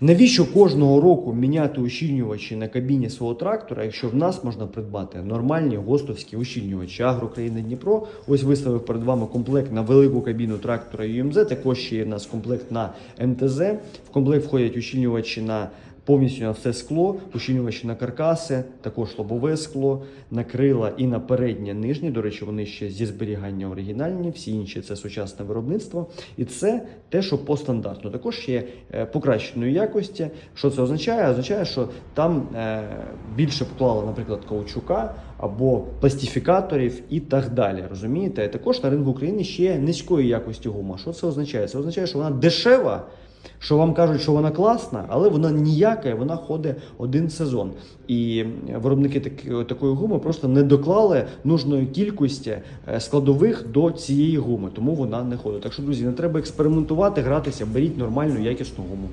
Навіщо кожного року міняти ущільнювачі на кабіні свого трактора, якщо в нас можна придбати нормальні гостовські ущільнювачі Агрокраїни Дніпро? Ось виставив перед вами комплект на велику кабіну трактора UMZ. Також ще є в нас комплект на МТЗ. В комплект входять ущільнювачі на повністю на все скло, ущільнювачі на каркаси, також лобове скло, на крила і на переднє нижнє. До речі, вони ще зі зберігання оригінальні, всі інші це сучасне виробництво. І це те, що по стандарту. Також є е, покращеної якості. Що це означає? Означає, що там е, більше поклали, наприклад, каучука або пластифікаторів і так далі. Розумієте? Також на ринку України ще низької якості гума. Що це означає? Це означає, що вона дешева. Що вам кажуть, що вона класна, але вона ніяка, вона ходить один сезон. І виробники так- такої гуми просто не доклали нужної кількості е, складових до цієї гуми, тому вона не ходить. Так що, друзі, не треба експериментувати, гратися, беріть нормальну якісну гуму.